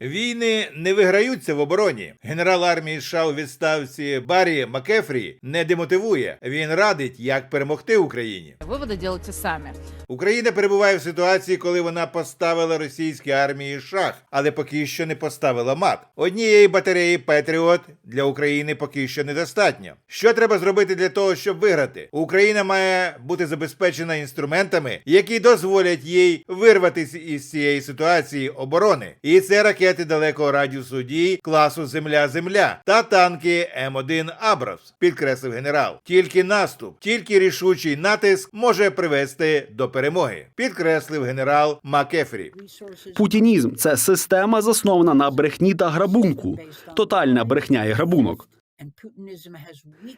Війни не виграються в обороні. Генерал армії США у відставці Баррі Макефрі не демотивує. Він радить, як перемогти Україні. Выводы делайте сами. Україна перебуває в ситуації, коли вона поставила російській армії шах, але поки що не поставила мат. Однієї батареї Петріот для України поки що недостатньо. Що треба зробити для того, щоб виграти? Україна має бути забезпечена інструментами, які дозволять їй вирватися із цієї ситуації оборони. І це ракети далекого радіусу дії класу Земля-Земля та танки М1 Абрамс, підкреслив генерал. Тільки наступ, тільки рішучий натиск може привести до перемоги, підкреслив генерал Макефрі. Путінізм це система, заснована на брехні та грабунку, тотальна брехня і грабунок.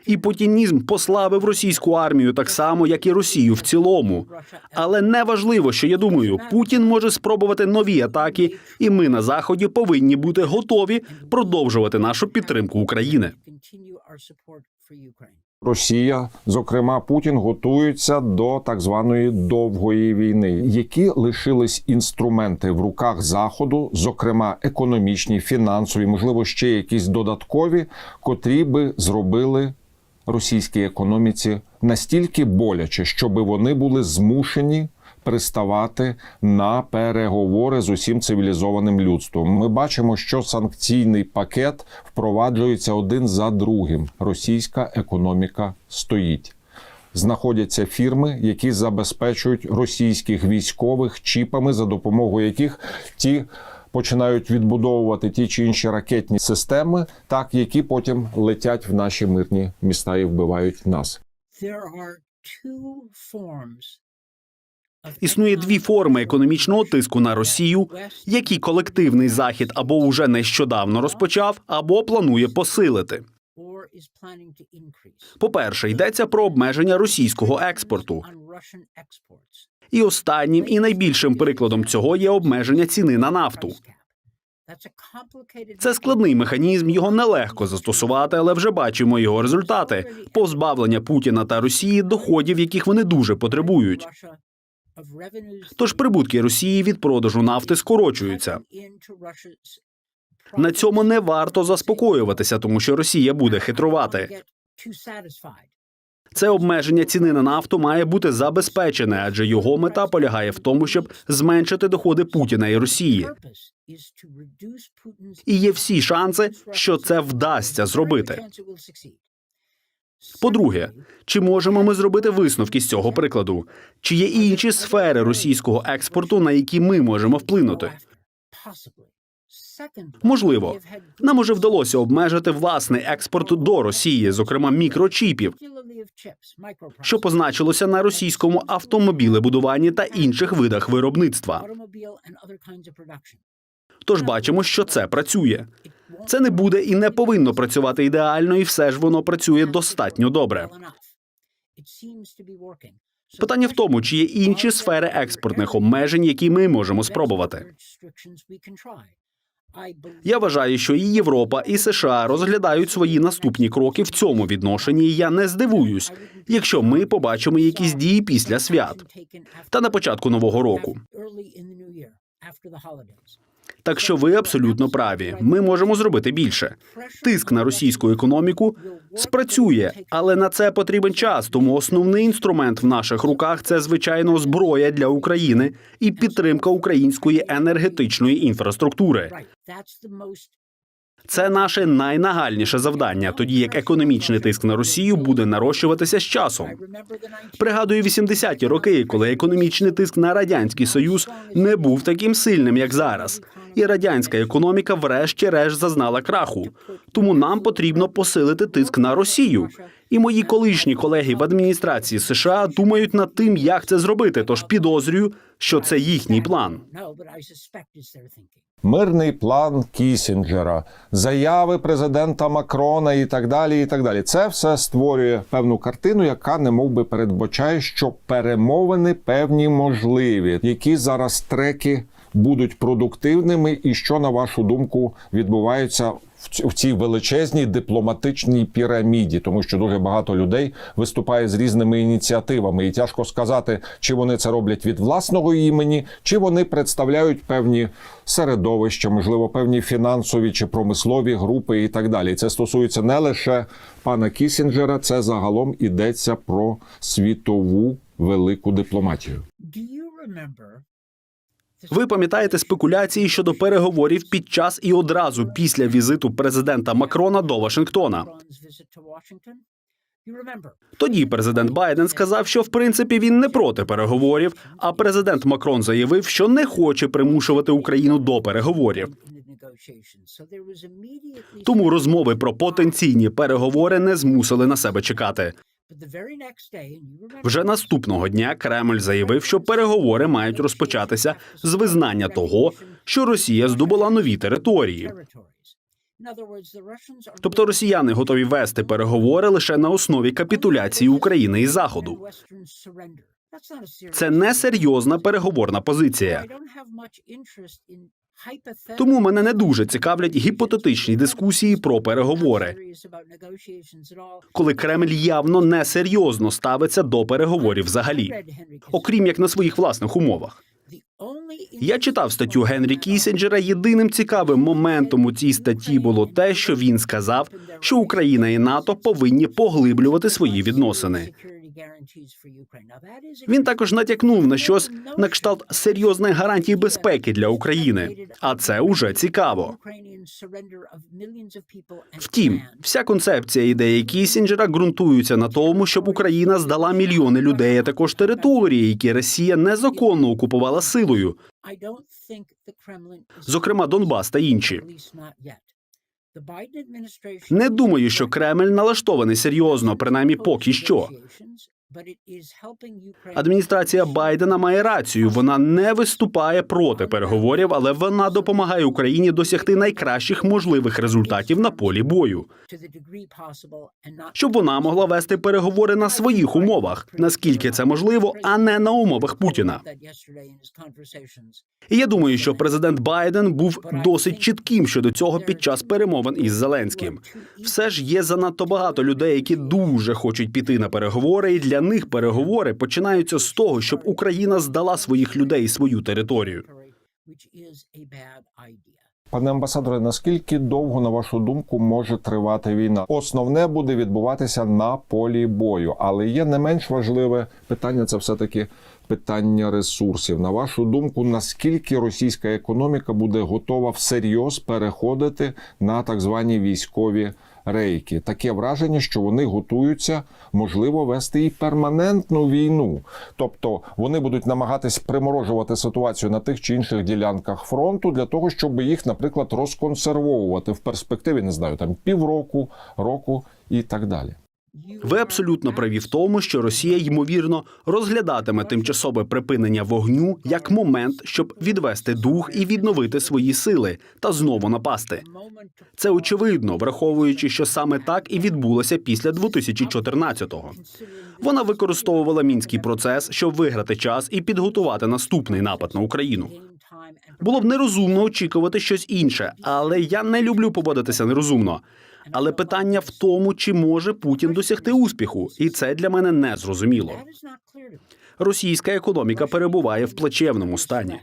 І путінізм послабив російську армію так само, як і Росію в цілому. Але не важливо, що я думаю, Путін може спробувати нові атаки, і ми на заході повинні бути готові продовжувати нашу підтримку України. Росія, зокрема Путін, готуються до так званої довгої війни, які лишились інструменти в руках заходу, зокрема економічні, фінансові, можливо, ще якісь додаткові, котрі би зробили російській економіці настільки боляче, щоб вони були змушені. Приставати на переговори з усім цивілізованим людством. Ми бачимо, що санкційний пакет впроваджується один за другим. Російська економіка стоїть. Знаходяться фірми, які забезпечують російських військових чіпами, за допомогою яких ті починають відбудовувати ті чи інші ракетні системи, так які потім летять в наші мирні міста і вбивають нас. Існує дві форми економічного тиску на Росію, які колективний захід або уже нещодавно розпочав, або планує посилити. По-перше, йдеться про обмеження російського експорту. І останнім і найбільшим прикладом цього є обмеження ціни на нафту. Це складний механізм, його нелегко застосувати, але вже бачимо його результати: позбавлення Путіна та Росії доходів, яких вони дуже потребують. Тож прибутки Росії від продажу нафти скорочуються. На цьому не варто заспокоюватися, тому що Росія буде хитрувати. Це обмеження ціни на нафту має бути забезпечене, адже його мета полягає в тому, щоб зменшити доходи Путіна і Росії. І є всі шанси, що це вдасться зробити. По-друге, чи можемо ми зробити висновки з цього прикладу? Чи є інші сфери російського експорту, на які ми можемо вплинути? Можливо, нам уже вдалося обмежити власний експорт до Росії, зокрема мікрочіпів, що позначилося на російському автомобілебудуванні та інших видах виробництва. Тож бачимо, що це працює. Це не буде і не повинно працювати ідеально, і все ж воно працює достатньо добре. Питання в тому, чи є інші сфери експортних обмежень, які ми можемо спробувати. Я вважаю, що і Європа, і США розглядають свої наступні кроки в цьому відношенні. і Я не здивуюсь, якщо ми побачимо якісь дії після свят та на початку нового року. Так що ви абсолютно праві. Ми можемо зробити більше. Тиск на російську економіку спрацює, але на це потрібен час. Тому основний інструмент в наших руках це звичайно зброя для України і підтримка української енергетичної інфраструктури. Це наше найнагальніше завдання, тоді як економічний тиск на Росію буде нарощуватися з часом. Пригадую 80-ті роки, коли економічний тиск на радянський союз не був таким сильним, як зараз, і радянська економіка, врешті-решт, зазнала краху. Тому нам потрібно посилити тиск на Росію. І мої колишні колеги в адміністрації США думають над тим, як це зробити. Тож підозрюю, що це їхній план. Мирний план Кісінджера, заяви президента Макрона і так далі. І так далі. Це все створює певну картину, яка не би передбачає, що перемовини певні можливі, які зараз треки будуть продуктивними, і що на вашу думку відбувається в цій величезній дипломатичній піраміді, тому що дуже багато людей виступає з різними ініціативами, і тяжко сказати, чи вони це роблять від власного імені, чи вони представляють певні середовища, можливо, певні фінансові чи промислові групи і так далі. Це стосується не лише пана Кісінджера, це загалом ідеться про світову велику дипломатію. Do you remember Ви пам'ятаєте спекуляції щодо переговорів під час і одразу після візиту президента Макрона до Вашингтона. Тоді президент Байден сказав, що в принципі він не проти переговорів. А президент Макрон заявив, що не хоче примушувати Україну до переговорів. Тому розмови про потенційні переговори не змусили на себе чекати. Вже наступного дня Кремль заявив, що переговори мають розпочатися з визнання того, що Росія здобула нові території. Тобто росіяни готові вести переговори лише на основі капітуляції України і Заходу. Це не серйозна переговорна позиція. Тому мене не дуже цікавлять гіпотетичні дискусії про переговори, коли Кремль явно несерйозно ставиться до переговорів взагалі, окрім як на своїх власних умовах. Я читав статтю Генрі Кісінджера. Єдиним цікавим моментом у цій статті було те, що він сказав, що Україна і НАТО повинні поглиблювати свої відносини. Він також натякнув на щось на кшталт серйозних гарантій безпеки для України. А це уже цікаво. Втім, вся концепція ідеї Кісінджера ґрунтується на тому, щоб Україна здала мільйони людей, а також території, які Росія незаконно окупувала силою, зокрема Донбас та інші. Не думаю, що Кремль налаштований серйозно, принаймні поки що. Адміністрація Байдена має рацію. Вона не виступає проти переговорів, але вона допомагає Україні досягти найкращих можливих результатів на полі бою, щоб вона могла вести переговори на своїх умовах, наскільки це можливо, а не на умовах Путіна. І я думаю, що президент Байден був досить чітким щодо цього під час перемовин із Зеленським. Все ж є занадто багато людей, які дуже хочуть піти на переговори, і них переговори починаються з того, щоб Україна здала своїх людей і свою територію. Пане амбасадоре, наскільки довго, на вашу думку, може тривати війна? Основне буде відбуватися на полі бою, але є не менш важливе питання це все таки питання ресурсів. На вашу думку, наскільки російська економіка буде готова всерйоз переходити на так звані військові рейки? Таке враження, що вони готуються, можливо, вести і перманентну війну. Тобто вони будуть намагатись приморожувати ситуацію на тих чи інших ділянках фронту для того, щоб їх, наприклад, розконсервовувати в перспективі, не знаю, там півроку, року і так далі. Ви абсолютно праві в тому, що Росія ймовірно розглядатиме тимчасове припинення вогню як момент, щоб відвести дух і відновити свої сили та знову напасти. Це очевидно, враховуючи, що саме так і відбулося після 2014-го. Вона використовувала мінський процес, щоб виграти час і підготувати наступний напад на Україну. Було б нерозумно очікувати щось інше, але я не люблю поводитися нерозумно. Але питання в тому, чи може Путін досягти успіху, і це для мене не зрозуміло. Російська економіка перебуває в плачевному стані.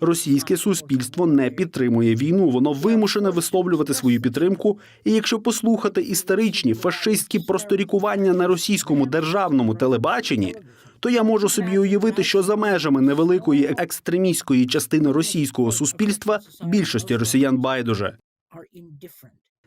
Російське суспільство не підтримує війну. Воно вимушене висловлювати свою підтримку. І якщо послухати історичні фашистські просторікування на російському державному телебаченні, то я можу собі уявити, що за межами невеликої екстремістської частини російського суспільства більшості росіян байдуже.